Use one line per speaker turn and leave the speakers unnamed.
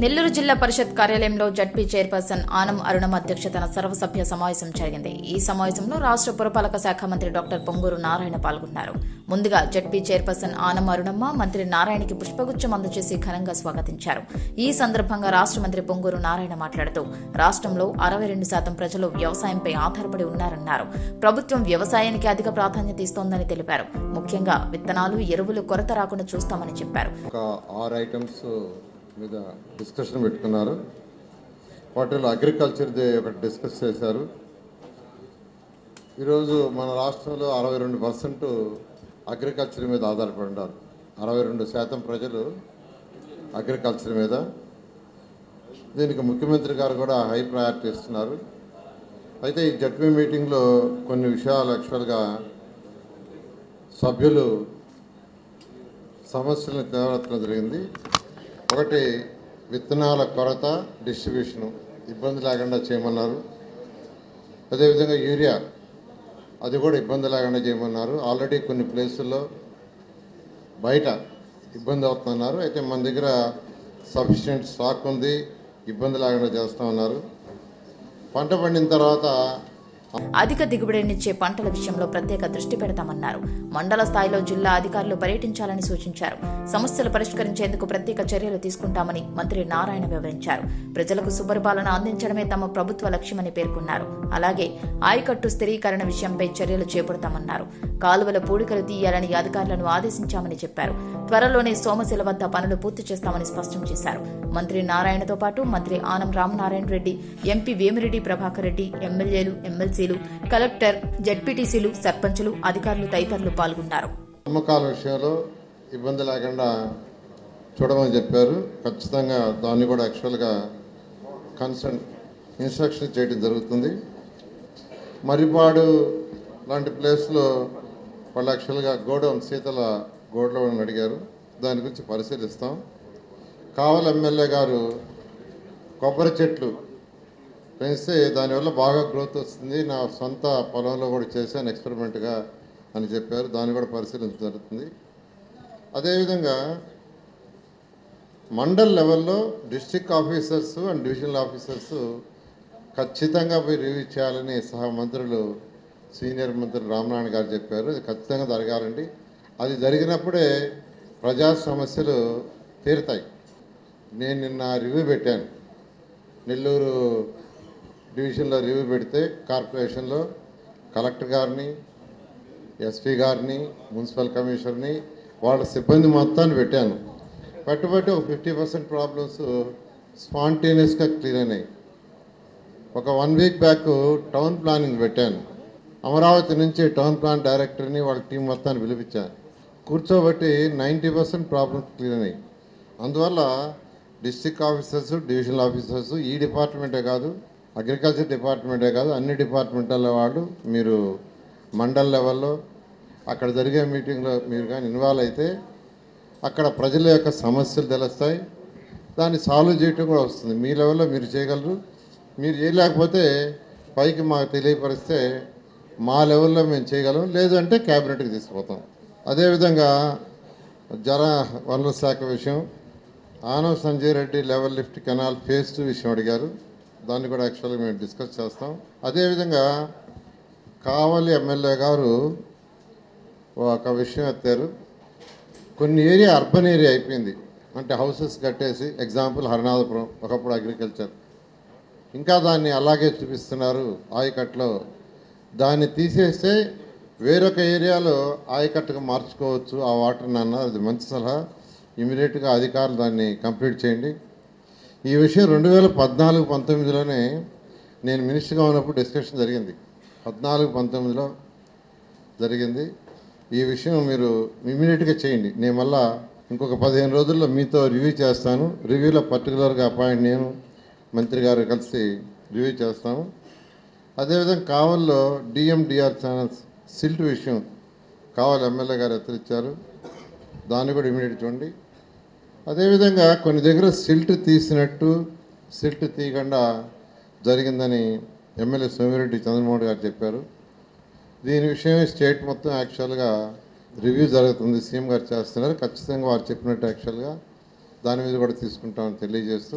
నెల్లూరు జిల్లా పరిషత్ కార్యాలయంలో ZP chairperson Anam అరుణం అధ్యక్షతన సర్వసభ్య సమావేశం జరిగింది. ఈ సమావేశంలో రాష్ట్ర పురపాలక శాఖ మంత్రి డాక్టర్ పొంగూరు నారాయణ పాల్గొన్నారు. ముందుగా జడ్పీ చైర్పర్సన్ ఆనం అరుణమ్మ మంత్రి నారాయణకి పుష్పగుచ్చం అందజేసి ఘనంగా స్వాగతించారు. ఈ సందర్భంగా రాష్ట్ర మంత్రి పొంగూరు నారాయణ మాట్లాడుతూ రాష్ట్రంలో అరవై రెండు శాతం ప్రజలు వ్యవసాయంపై ఆధారపడి ఉన్నారన్నారు. ప్రభుత్వం వ్యవసాయానికి అధిక ప్రాధాన్యత ఇస్తోందని తెలిపారు. ముఖ్యంగా విత్తనాలు ఎరువులు కొరత రాకుండా చూస్తామని చెప్పారు.
మీద డిస్కషన్ పెట్టుకున్నారు. వాటిలో అగ్రికల్చర్ది ఒకటి డిస్కస్ చేశారు. ఈరోజు మన రాష్ట్రంలో అరవై రెండు పర్సెంట్ అగ్రికల్చర్ మీద ఆధారపడి ఉన్నారు. అరవై రెండు శాతం ప్రజలు అగ్రికల్చర్ మీద. దీనికి ముఖ్యమంత్రి గారు కూడా హై ప్రయారిటీ ఇస్తున్నారు. అయితే ఈ జడ్పీ మీటింగ్లో కొన్ని విషయాలు యాక్చువల్గా సభ్యులు సమస్యలను తేవడం జరిగింది. ఒకటి విత్తనాల కొరత డిస్ట్రిబ్యూషను ఇబ్బంది లేకుండా చేయమన్నారు. అదేవిధంగా యూరియా అది కూడా ఇబ్బంది లేకుండా చేయమన్నారు. ఆల్రెడీ కొన్ని ప్లేసుల్లో బయట ఇబ్బంది అవుతున్నారు. అయితే మన దగ్గర సఫిషియెంట్ స్టాక్ ఉంది ఇబ్బంది లేకుండా చేస్తూ ఉన్నారు పంట పండిన తర్వాత
అధిక దిగుబడినిచ్చే పంటల విషయంలో ప్రత్యేక దృష్టి పెడతామన్నారు. మండల స్థాయిలో జిల్లా అధికారులు పర్యటించాలని సూచించారు. సమస్యలు పరిష్కరించేందుకు ప్రత్యేక చర్యలు తీసుకుంటామని మంత్రి నారాయణ వివరించారు. ప్రజలకు సుపరిపాలన అందించడమే తమ ప్రభుత్వ లక్ష్యమని పేర్కొన్నారు. అలాగే ఆయకట్టు స్థిరీకరణ విషయంపై చర్యలు చేపడతామన్నారు. కాలువల పూడికలు తీయాలని అధికారులను ఆదేశించామని చెప్పారు. త్వరలోనే సోమశిల వద్ద పనులు పూర్తి చేస్తామని స్పష్టం చేశారు. మంత్రి నారాయణతో పాటు మంత్రి ఆనం రామనారాయణ రెడ్డి ఎంపీ వేమిరెడ్డి ప్రభాకర్ రెడ్డి ఎమ్మెల్యేలు ఎమ్మెల్సీ ఎమ్మెల్సీలు కలెక్టర్ జడ్పీటీసీలు సర్పంచులు అధికారులు తదితరులు పాల్గొన్నారు.
అమ్మకాల విషయంలో ఇబ్బంది లేకుండా చూడమని చెప్పారు. ఖచ్చితంగా దాన్ని కూడా యాక్చువల్గా కన్సర్న్ ఇన్స్ట్రక్షన్ చేయడం జరుగుతుంది. మరిపాడు లాంటి ప్లేస్లో వాళ్ళు యాక్చువల్గా గోడౌన్ శీతల గోడౌన్ అడిగారు. దాని గురించి పరిశీలిస్తాం. కావల ఎమ్మెల్యే గారు కొబ్బరి చెట్లు పెంచితే దానివల్ల బాగా గ్రోత్ వస్తుంది. నా సొంత పొలంలో కూడా చేశాను ఎక్స్పెరిమెంట్గా అని చెప్పారు. దాన్ని కూడా పరిశీలించడం జరుగుతుంది. అదేవిధంగా మండల్ లెవెల్లో district officers and divisional officers ఖచ్చితంగా పోయి రివ్యూ చేయాలని సహా మంత్రులు సీనియర్ మంత్రులు రామనారాయణ గారు చెప్పారు. అది ఖచ్చితంగా జరగాలండి. అది జరిగినప్పుడే ప్రజా సమస్యలు తీరుతాయి. నేను నిన్న రివ్యూ పెట్టాను. నెల్లూరు డివిజన్లో రివ్యూ పెడితే కార్పొరేషన్లో కలెక్టర్ గారిని ఎస్పీ గారిని మున్సిపల్ కమిషనర్ని వాళ్ళ సిబ్బంది మొత్తాన్ని పెట్టాను. పట్టుబట్టి ఒక ఫిఫ్టీ పర్సెంట్ ప్రాబ్లమ్స్ స్పాంటేనియస్గా క్లియర్ అయినాయి. ఒక one week back town planning పెట్టాను. అమరావతి నుంచి టౌన్ ప్లాన్ డైరెక్టర్ని వాళ్ళ టీం మొత్తాన్ని పిలిపించాను కూర్చోబట్టి నైంటీ పర్సెంట్ ప్రాబ్లమ్స్ క్లియర్ అయినాయి. అందువల్ల డిస్టిక్ ఆఫీసర్స్ డివిజనల్ ఆఫీసర్స్ ఈ డిపార్ట్మెంటే కాదు అగ్రికల్చర్ డిపార్ట్మెంటే కాదు అన్ని డిపార్ట్మెంట్ల వాళ్ళు మీరు మండల్ లెవెల్లో అక్కడ జరిగే మీటింగ్లో మీరు కానీ ఇన్వాల్వ్ అయితే అక్కడ ప్రజల యొక్క సమస్యలు తెలుస్తాయి. దాన్ని సాల్వ్ చేయటం కూడా వస్తుంది. మీ లెవెల్లో మీరు చేయగలరు. మీరు చేయలేకపోతే పైకి మాకు తెలియపరిస్తే మా లెవెల్లో మేము చేయగలం. లేదంటే క్యాబినెట్కి తీసుకుపోతాం. అదేవిధంగా జల వనరుల శాఖ విషయం ఆనవ్ Sanjay Reddy level lift canal phase two విషయం అడిగారు. దాన్ని కూడా యాక్చువల్గా మేము డిస్కస్ చేస్తాం. అదేవిధంగా కావలి ఎమ్మెల్యే గారు ఒక విషయం ఎత్తారు. కొన్ని ఏరియా అర్బన్ ఏరియా అయిపోయింది. అంటే హౌసెస్ కట్టేసి ఎగ్జాంపుల్ హరినాథపురం ఒకప్పుడు అగ్రికల్చర్. ఇంకా దాన్ని అలాగే చూపిస్తున్నారు ఆయకట్లో. దాన్ని తీసేస్తే వేరొక ఏరియాలో ఆయకట్టుగా మార్చుకోవచ్చు ఆ వాటర్ని అన్నారు అది మంచి సలహా. ఇమీడియట్గా అధికారులు దాన్ని కంప్లీట్ చేయండి. ఈ విషయం రెండు వేల పద్నాలుగు పంతొమ్మిదిలోనే నేను మినిస్టర్గా ఉన్నప్పుడు డిస్కషన్ జరిగింది. పద్నాలుగు పంతొమ్మిదిలో జరిగింది. ఈ విషయం మీరు ఇమీడియట్గా చేయండి. నేను మళ్ళా ఇంకొక పదిహేను రోజుల్లో మీతో రివ్యూ చేస్తాను. రివ్యూలో పర్టికులర్గా అపాయింట్ నేను మంత్రి గారు కలిసి రివ్యూ చేస్తాము అదేవిధంగా కావల్లో డిఎండిఆర్ ఛానల్స్ సిల్ట్ విషయం కావాలి ఎమ్మెల్యే గారు హెచ్చరించారు దాన్ని కూడా ఇమీడియట్ చూడండి. అదేవిధంగా కొన్ని దగ్గర సిల్ట్ తీసినట్టు సిల్ట్ తీయకుండా జరిగిందని ఎమ్మెల్యే సోమిరెడ్డి చంద్రమోహన్ గారు చెప్పారు. దీని విషయమే స్టేట్ మొత్తం యాక్చువల్గా రివ్యూ జరుగుతుంది. సీఎం గారు చేస్తున్నారు. ఖచ్చితంగా వారు చెప్పినట్టు యాక్చువల్గా దాని మీద కూడా తీసుకుంటామని తెలియజేస్తూ